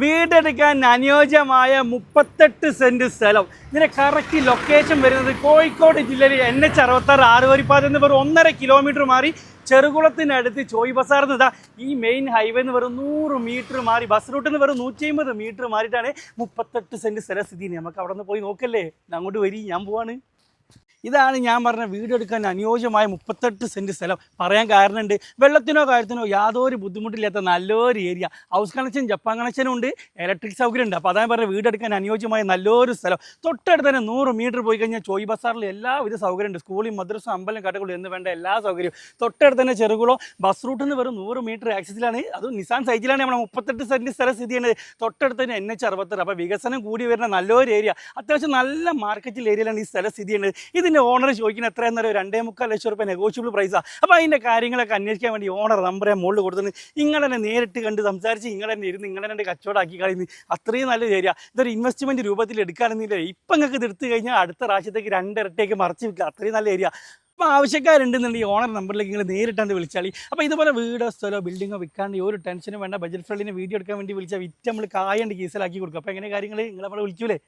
വീടെടുക്കാൻ അനുയോജ്യമായ മുപ്പത്തെട്ട് സെന്റ് സ്ഥലം. ഇതിന് കറക്റ്റ് ലൊക്കേഷൻ വരുന്നത് കോഴിക്കോട് ജില്ലയിൽ എൻ എച്ച് അറുപത്താറ് ആറുവരിപ്പാത എന്ന് വെറും ഒന്നര കിലോമീറ്റർ മാറി ചെറുകുളത്തിനടുത്ത് ചോയ് ബസാർ എന്ന് ഇതാ ഈ മെയിൻ ഹൈവേ എന്ന് വെറും നൂറ് മീറ്റർ മാറി ബസ് റൂട്ടിൽ നിന്ന് വെറും നൂറ്റി അമ്പത് മീറ്റർ മാറിയിട്ടാണ് മുപ്പത്തെട്ട് സെന്റ് സ്ഥലം സ്ഥിതി നമുക്ക് അവിടെ നിന്ന് പോയി നോക്കല്ലേ? അങ്ങോട്ട് വരി ഞാൻ പോവാണ്. ഇതാണ് ഞാൻ പറഞ്ഞ വീട് എടുക്കാൻ അനുയോജ്യമായ മുപ്പത്തെട്ട് സെന്റ് സ്ഥലം. പറയാൻ കാരണമുണ്ട് വെള്ളത്തിനോ കാര്യത്തിനോ യാതൊരു ബുദ്ധിമുട്ടില്ലാത്ത നല്ലൊരു ഏരിയ ഹൗസ് കണക്ഷൻ ജപ്പാൻ കണക്ഷനും ഉണ്ട് ഇലക്ട്രിക് സൗകര്യം ഉണ്ട് അപ്പോൾ അതാണ് പറഞ്ഞ വീടെടുക്കാൻ അനുയോജ്യമായ നല്ലൊരു സ്ഥലം. തൊട്ടടുത്ത് തന്നെ നൂറ് മീറ്റർ പോയി കഴിഞ്ഞാൽ ചോയ് ബസാറിൽ എല്ലാവിധ സൗകര്യമുണ്ട്. സ്കൂളിൽ മദ്രസ അമ്പലം കടകളും എന്ന് വേണ്ട എല്ലാ സൗകര്യവും. തൊട്ടടുത്ത് തന്നെ ചെറുകുളോ ബസ് റൂട്ടിൽ നിന്ന് വെറും നൂറ് മീറ്റർ ആക്സസിലാണ് അത് നിസാൻ സൈറ്റിലാണ് നമ്മുടെ മുപ്പത്തെട്ട് സെന്റ് സ്ഥലം സ്ഥിതി ചെയ്യുന്നത്. തൊട്ടടുത്ത് തന്നെ എൻ എച്ച് അറുപത്തെട്ട്. അപ്പോൾ വികസനം കൂടി വരുന്ന നല്ലൊരു ഏരിയ അത്യാവശ്യം നല്ല മാർക്കറ്റിൽ ഏരിയയിലാണ് ഈ സ്ഥലം സ്ഥിതി ചെയ്യുന്നത്. ഇതിന്റെ ഓണർ ചോദിക്കുന്നത് എത്രയെന്ന് പറയുക രണ്ടേ മുക്കാൽ ലക്ഷം റുപ്യ നെഗോഷ്യബിൾ പ്രൈസാണ് അപ്പോൾ അതിന്റെ കാര്യങ്ങളൊക്കെ അന്വേഷിക്കാൻ വേണ്ടി ഓണർ നമ്പറെ മുകളിൽ കൊടുത്തിട്ട് നിങ്ങൾ തന്നെ നേരിട്ട് കണ്ട് സംസാരിച്ച് നിങ്ങൾ തന്നെ ഇരുന്ന് നിങ്ങൾ തന്നെ കച്ചവടമാക്കി കളയുന്നു. അത്രയും നല്ല ഏരിയ ഇതൊരു ഇൻവെസ്റ്റ്മെന്റ് രൂപത്തിൽ എടുക്കാനൊന്നുമില്ല ഇപ്പം നിങ്ങൾക്ക് ഇത് എടുത്തു കഴിഞ്ഞാൽ അടുത്ത പ്രാവശ്യത്തേക്ക് രണ്ടിരട്ടേക്ക് മറച്ച് വിൽക്കുക. അത്രയും നല്ല ഏരിയ അപ്പോൾ ആവശ്യക്കാരുണ്ടെന്നുണ്ടെങ്കിൽ ഓണർ നമ്പറിലേക്ക് നിങ്ങൾ നേരിട്ടാണ്ട് വിളിച്ചാളി. അപ്പോൾ ഇതുപോലെ വീടോ സ്ഥലമോ ബിൽഡിങ്ങോ വിൽക്കാണ്ട് ഒരു ടെൻഷനും വേണ്ട. ബജറ്റ് ഫ്രണ്ടിന് വീഡിയോ എടുക്കാൻ വേണ്ടി വിളിച്ചാൽ വിറ്റ് നമ്മൾ കായണ്ട് കീസലാക്കി കൊടുക്കും. അപ്പോൾ എങ്ങനെ കാര്യങ്ങൾ നിങ്ങൾ നമ്മളെ വിളിക്കൂലേ?